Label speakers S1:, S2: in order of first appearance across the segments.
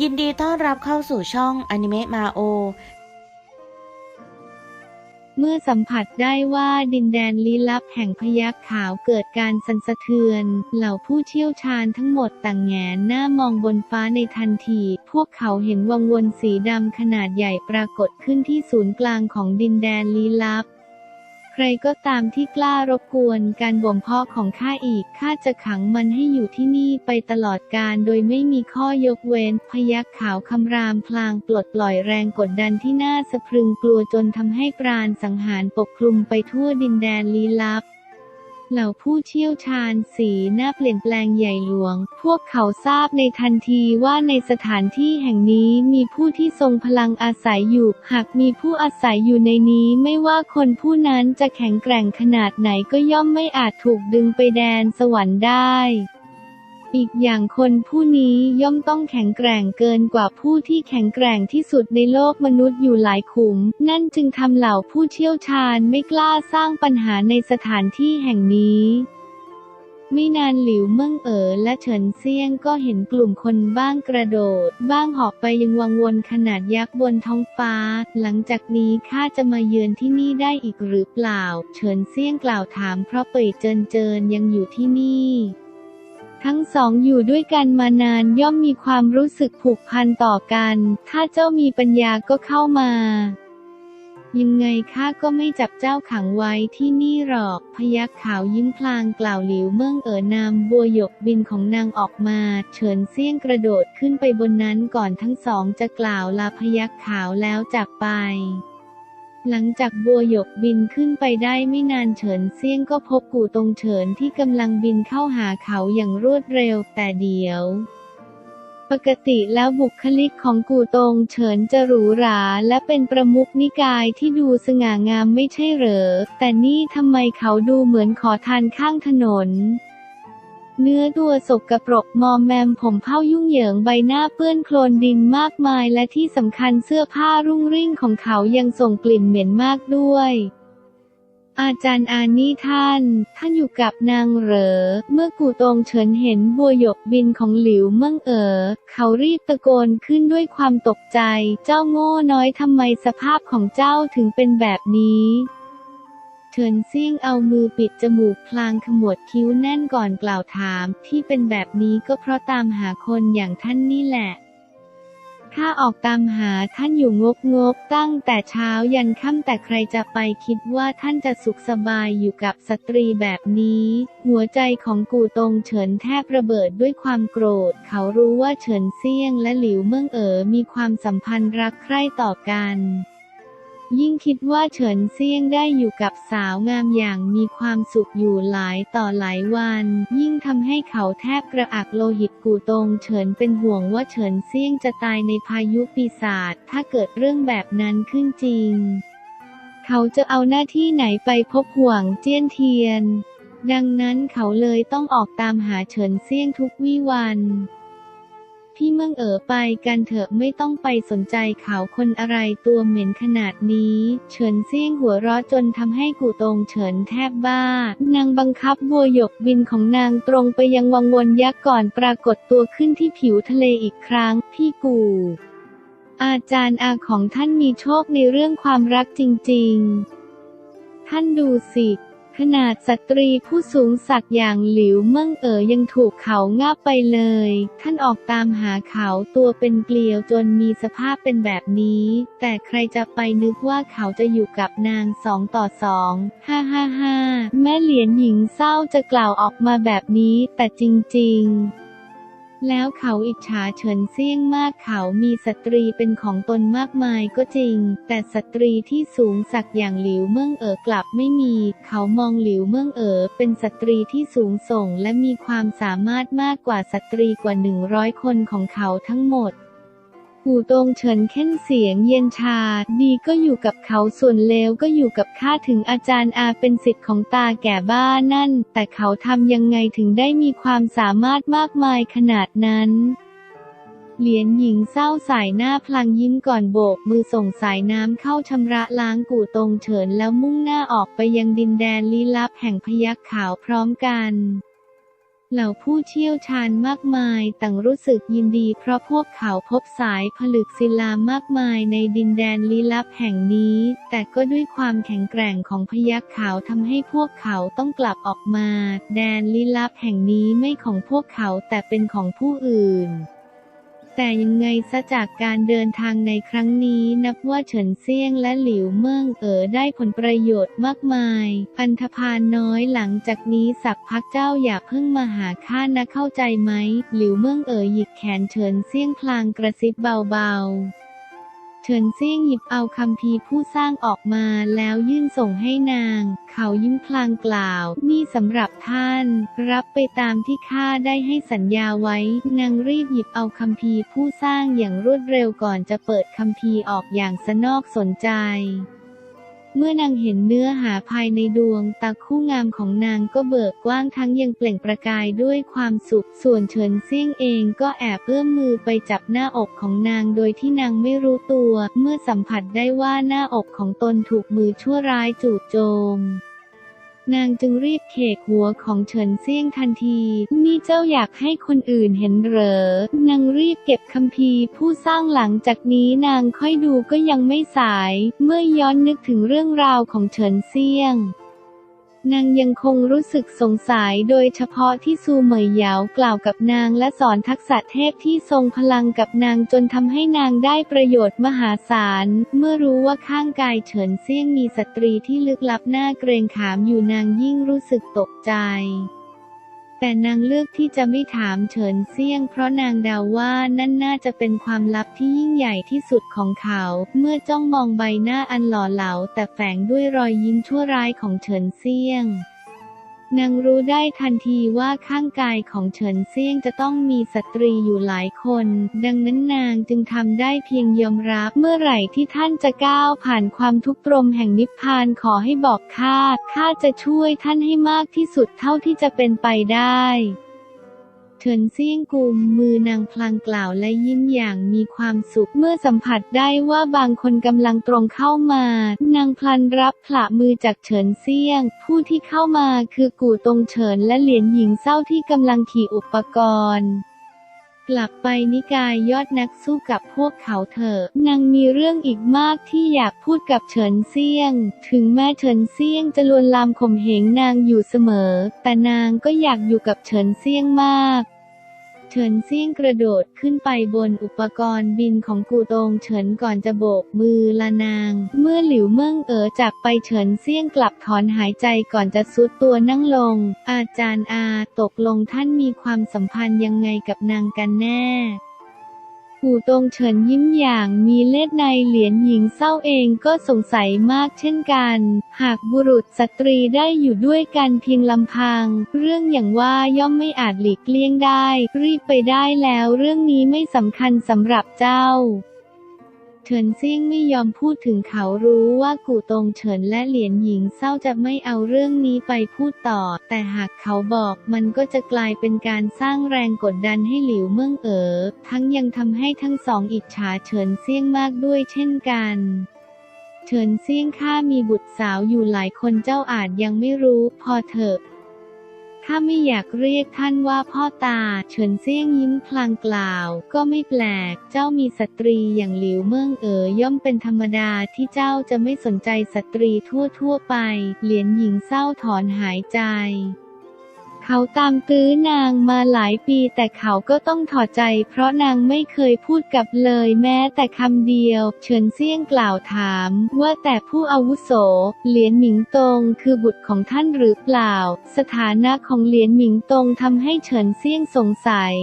S1: ยินดีต้อนรับเข้าสู่ช่องอนิเมะมาโอ
S2: เมื่อสัมผัสได้ว่าดินแดนลี้ลับแห่งพยัคฆ์ขาวเกิดการสั่นสะเทือน เหล่าผู้เชี่ยวชาญทั้งหมดต่างแงนหน้ามองบนฟ้าในทันที พวกเขาเห็นวังวนสีดำขนาดใหญ่ปรากฏขึ้นที่ศูนย์กลางของดินแดนลี้ลับ ใครก็ตามที่กล้ารบกวนการบ่มเพาะของข้าอีก ข้าจะขังมันให้อยู่ที่นี่ไปตลอดการโดยไม่มีข้อยกเว้น พยักขาวคำรามพลางปลดปล่อยแรงกดดันที่น่าสะพรึงกลัวจนทำให้ปราณสังหารปกคลุมไปทั่วดินแดนลี้ลับ เหล่าผู้เชี่ยวชาญสีหน้าเปลี่ยนแปลงใหญ่หลวง พวกเขาทราบในทันทีว่าในสถานที่แห่งนี้มีผู้ที่ทรงพลังอาศัยอยู่ หากมีผู้อาศัยอยู่ในนี้ไม่ว่าคนผู้นั้นจะแข็งแกร่งขนาดไหนก็ย่อมไม่อาจถูกดึงไปแดนสวรรค์ได้ อีกอย่างคนผู้นี้ย่อมต้องแข็งแกร่งเกินกว่าผู้ที่แข็งแกร่งที่สุดในโลกมนุษย์อยู่หลายขุม นั่นจึงทำเหล่าผู้เชี่ยวชาญไม่กล้าสร้างปัญหาในสถานที่แห่งนี้ไม่นานหลิวเมิ่งเอ๋อและเฉินเซียงก็เห็นกลุ่มคนบ้างกระโดด บ้างหอบไปยังวังวนขนาดยักษ์บนท้องฟ้า หลังจากนี้ข้าจะมาเยือนที่นี่ได้อีกหรือเปล่า เฉินเซียงกล่าวถามเพราะเป่ยเจินเจินยังอยู่ที่นี่ ทั้งสองอยู่ด้วยกันมานานย่อมมีความรู้สึกผูกพันต่อกัน ถ้าเจ้ามีปัญญาก็เข้ามา ยังไงข้าก็ไม่จับเจ้าขังไว้ที่นี่หรอก พยักขาวยิ้มพลางกล่าวหลิวเมิ่งเอ๋อนำบัวหยกบินของนางออกมา เฉินเซี่ยงกระโดดขึ้นไปบนนั้นก่อนทั้งสองจะกล่าวลาพยักขาวแล้วจากไป หลังจากบัวหยกบินขึ้นไปได้ไม่นานเฉินเซียงก็พบกู่ตงเฉินที่กำลังบินเข้าหาเขาอย่างรวดเร็วแต่เดียว ปกติแล้วบุคลิกของกู่ตงเฉินจะหรูหราและเป็นประมุขนิกายที่ดูสง่างามไม่ใช่เหรอ แต่นี่ทำไมเขาดูเหมือนขอทานข้างถนน เนื้อตัวสกกระปรกมอมแมมผมเผ้ายุ่งเหยิงใบหน้าเปื้อนโคลนดินมากมายและที่สำคัญเสื้อผ้ารุ่งริ่งของเขายังส่งกลิ่นเหม็นมากด้วยอาจารย์อานี่ท่าน ท่านอยู่กับนางเหรอ เมื่อกูตรงเฉินเห็นบัวหยกบินของหลิวเมิ่งเอ๋อ เขารีบตะโกนขึ้นด้วยความตกใจ เจ้าโง่น้อยทำไมสภาพของเจ้าถึงเป็นแบบนี้ เฉินเซี่ยงเอามือปิดจมูกพลางขมวดคิ้วแน่นก่อนกล่าวถาม ที่เป็นแบบนี้ก็เพราะตามหาคนอย่างท่านนี่แหละข้าออกตามหาท่านอยู่งกงกตั้งแต่เช้ายันค่ำแต่ใครจะไปคิดว่าท่านจะสุขสบายอยู่กับสตรีแบบนี้ หัวใจของกูตงเฉินแทบระเบิดด้วยความโกรธ เขารู้ว่าเฉินเซี่ยงและหลิวเมิ่งเอ๋อมีความสัมพันธ์รักใคร่ต่อกัน ยิ่งคิดว่าเฉินเซี่ยงได้อยู่กับสาวงามอย่างมีความสุขอยู่หลายต่อหลายวัน ยิ่งทำให้เขาแทบกระอักโลหิตกูตรงเฉินเป็นห่วงว่าเฉินเซี่ยงจะตายในพายุปีศาจถ้าเกิดเรื่องแบบนั้นขึ้นจริง เขาจะเอาหน้าที่ไหนไปพบห่วงเจี้ยนเทียน ดังนั้นเขาเลยต้องออกตามหาเฉินเซี่ยงทุกวี่วัน พี่เมืองเอ๋อไปกันเถอะไม่ต้องไปสนใจเขาคนอะไรตัวเหม็นขนาดนี้ เฉินเซี่ยงหัวเราะจนทำให้กูตงเฉินแทบบ้า นางบังคับบัวหยกบินของนางตรงไปยังวังวนยักษ์ก่อนปรากฏตัวขึ้นที่ผิวทะเลอีกครั้ง พี่กูอาจารย์อาของท่านมีโชคในเรื่องความรักจริง ๆ ท่านดูสิ ขนาดสตรีผู้สูงศักดิ์อย่างหลิวเมิ่งเอ๋ยยังถูกเขาง่าไปเลย ท่านออกตามหาเขาตัวเป็นเกลียวจนมีสภาพเป็นแบบนี้ แต่ใครจะไปนึกว่าเขาจะอยู่กับนางสองต่อสองฮ่าฮ่าฮ่าแม่เหรียญหญิงเศร้าจะกล่าวออกมาแบบนี้ แต่จริง ๆ แล้วเขาอิจฉาเฉินเซี่ยงมากเขามีสตรีเป็นของตนมากมายก็จริง แต่สตรีที่สูงสักอย่างหลิวเมิ่งเอ๋อกลับไม่มี เขามองหลิวเมิ่งเอ๋อเป็นสตรีที่สูงส่งและมีความสามารถมากกว่าสตรีกว่าหนึ่งร้อยคนของเขาทั้งหมด หูตงเฉินเค้นเสียงเย็นชา ดีก็อยู่กับเขาส่วนเลวก็อยู่กับข้าถึงอาจารย์อาเป็นสิทธิ์ของตาแก่บ้านั่น แต่เขาทำยังไงถึงได้มีความสามารถมากมายขนาดนั้นเหรียญหญิงเศร้าสายหน้าพลางยิ้มก่อนโบก มือส่งสายน้ำเข้าชำระล้างกู่ตงเฉินแล้วมุ่งหน้าออกไปยังดินแดนลี้ลับแห่งพยัคฆ์ขาวพร้อมกัน เหล่าผู้เชี่ยวชาญมากมายต่างรู้สึกยินดีเพราะพวกเขาพบสายผลึกศิลามากมายในดินแดนลี้ลับแห่งนี้ แต่ก็ด้วยความแข็งแกร่งของพยักขาวทำให้พวกเขาต้องกลับออกมา แดนลี้ลับแห่งนี้ไม่ของพวกเขาแต่เป็นของผู้อื่น แต่ยังไงซะจากการเดินทางในครั้งนี้นับว่าเฉินเซี่ยงและหลิวเมิงเอ๋อได้ผลประโยชน์มากมาย อันธพาลน้อยหลังจากนี้สักพักเจ้าอย่าเพิ่งมาหาข้านะเข้าใจไหม หลิวเมิงเอ๋อหยิกแขนเฉินเซี่ยงพลางกระซิบเบาๆ เฉินเซี่ยงหยิบเอาคำพีผู้สร้างออกมาแล้วยื่นส่งให้นาง เขายิ้มพลางกล่าว นี่สำหรับท่าน รับไปตามที่ข้าได้ให้สัญญาไว้ นางรีบหยิบเอาคำพีผู้สร้างอย่างรวดเร็วก่อนจะเปิดคำพีออกอย่างสนอกสนใจ เมื่อนางเห็นเนื้อหาภายในดวงตาคู่งามของนางก็เบิกกว้างทั้งยังเปล่งประกายด้วยความสุข ส่วนเฉินเซี่ยงเองก็แอบเอื้อมมือไปจับหน้าอกของนางโดยที่นางไม่รู้ตัว เมื่อสัมผัสได้ว่าหน้าอกของตนถูกมือชั่วร้ายจู่โจม นางจึงรีบเขกหัวของเฉินเซี่ยงทันที นี่เจ้าอยากให้คนอื่นเห็นเหรอ นางรีบเก็บคำพีร์ผู้สร้างหลังจากนี้นางค่อยดูก็ยังไม่สาย เมื่อย้อนนึกถึงเรื่องราวของเฉินเซี่ยง นางยังคงรู้สึกสงสัยโดยเฉพาะที่ซูเหมยเหยาวกล่าวกับนางและสอนทักษะเทพที่ทรงพลังกับนางจนทำให้นางได้ประโยชน์มหาศาล เมื่อรู้ว่าข้างกายเฉินเซี่ยงมีสตรีที่ลึกลับหน้าเกรงขามอยู่นางยิ่งรู้สึกตกใจ แต่นางเลือกที่จะไม่ถามเฉินเซี่ยง เพราะนางเดาว่านั่นน่าจะเป็นความลับที่ยิ่งใหญ่ที่สุดของเขา เมื่อจ้องมองใบหน้าอันหล่อเหลาแต่แฝงด้วยรอยยิ้มชั่วร้ายของเฉินเซี่ยง นางรู้ได้ทันทีว่าข้างกายของเฉินเซี่ยงจะต้องมีสตรีอยู่หลายคน ดังนั้นนางจึงทำได้เพียงยอมรับ เมื่อไหร่ที่ท่านจะก้าวผ่านความทุกข์ตรมแห่งนิพพานขอให้บอกข้าข้าจะช่วยท่านให้มากที่สุดเท่าที่จะเป็นไปได้ เฉินเซี่ยงกุมมือนางพลางกล่าวและยิ้มอย่างมีความสุข เมื่อสัมผัสได้ว่าบางคนกำลังตรงเข้ามา นางพลันรับผละมือจากเฉินเซี่ยง ผู้ที่เข้ามาคือกู่ตงเฉินและเหรียญหญิงเศร้าที่กำลังขี่อุปกรณ์ กลับไปนิกายยอดนักสู้กับพวกเขาเถอะนางมีเรื่องอีกมากที่อยากพูดกับเฉินเซี่ยง ถึงแม้เฉินเซี่ยงจะลวนลามข่มเหงนางอยู่เสมอ แต่นางก็อยากอยู่กับเฉินเซี่ยงมาก ฉินเซี่ยงกระโดดขึ้นไปบนอุปกรณ์บินของกูตงเฉินก่อนจะโบกมือละนาง เมื่อหลิวเมิ่งเอ๋อจากไปเฉินเซี่ยงกลับถอนหายใจก่อนจะซุดตัวนั่งลง อาจารย์อาตกลงท่านมีความสัมพันธ์ยังไงกับนางกันแน่ กูตรงเฉินยิ้มอย่างมีเล่ในเหรียญหญิงเศร้าเองก็สงสัยมากเช่นกัน หากบุรุษสตรีได้อยู่ด้วยกันเพียงลำพัง เรื่องอย่างว่าย่อมไม่อาจหลีกเลี่ยงได้ รีบไปได้แล้วเรื่องนี้ไม่สำคัญสำหรับเจ้า เฉินเซี่ยงไม่ยอมพูดถึงเขารู้ว่ากู่ตงเฉินและเหรียญหญิงเศร้าจะไม่เอาเรื่องนี้ไปพูดต่อ แต่หากเขาบอกมันก็จะกลายเป็นการสร้างแรงกดดันให้หลิวเมืองเอ๋อ ทั้งยังทำให้ทั้งสองอิจฉาเฉินเซี่ยงมากด้วยเช่นกันเฉินเซี่ยงข้ามีบุตรสาวอยู่หลายคนเจ้าอาจยังไม่รู้ พอเถอะ ถ้าไม่อยากเรียกท่านว่าพ่อตา เฉินเซี่ยงยิ้มพลางกล่าว ก็ไม่แปลก เจ้ามีสตรีอย่างหลิวเมืองเอ๋อย่อมเป็นธรรมดาที่เจ้าจะไม่สนใจสตรีทั่วๆไป เหรียญหญิงเศร้าถอนหายใจ เขาตามตื้อนางมาหลายปีแต่เขาก็ต้องถอดใจ เพราะนางไม่เคยพูดกับเลยแม้แต่คำเดียว เฉินเซี่ยงกล่าวถาม ว่าแต่ผู้อาวุโส เหรียญหมิงตงคือบุตรของท่านหรือเปล่า สถานะของเหรียญหมิงตงทำให้เฉินเซี่ยงสงสัย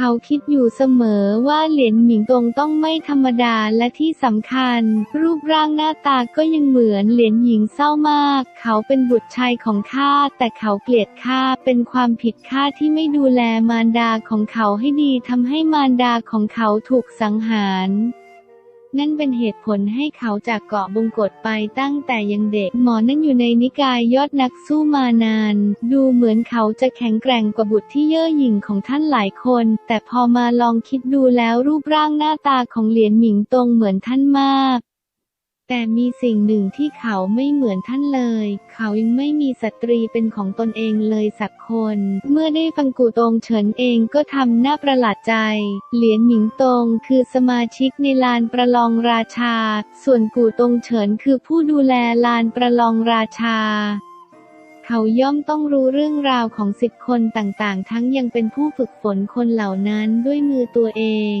S2: เขาคิดอยู่เสมอว่าเหรียญหมิงตงต้องไม่ธรรมดาและที่สำคัญ รูปร่างหน้าตาก็ยังเหมือนเหรียญหญิงเศร้ามาก เขาเป็นบุตรชายของข้าแต่เขาเกลียดข้าเป็นความผิดข้าที่ไม่ดูแลมารดาของเขาให้ดีทำให้มารดาของเขาถูกสังหาร นั่นเป็นเหตุผลให้เขาจากเกาะบงกฎไปตั้งแต่ยังเด็ก หมอนั่นอยู่ในนิกายยอดนักสู้มานาน ดูเหมือนเขาจะแข็งแกร่งกว่าบุตรที่เย่อหยิ่งของท่านหลายคน แต่พอมาลองคิดดูแล้วรูปร่างหน้าตาของเหรียญหมิงตรงเหมือนท่านมาก แต่มีสิ่งหนึ่งที่เขาไม่เหมือนท่านเลย เขายังไม่มีสตรีเป็นของตนเองเลยสักคน เมื่อได้ฟังกูตงเฉินเองก็ทำหน้าประหลาดใจ เหลียนหมิงตงคือสมาชิกในลานประลองราชา ส่วนกูตงเฉินคือผู้ดูแลลานประลองราชาเขาย่อมต้องรู้เรื่องราวของสิทธิคนต่างๆ ทั้งยังเป็นผู้ฝึกฝนคนเหล่านั้นด้วยมือตัวเอง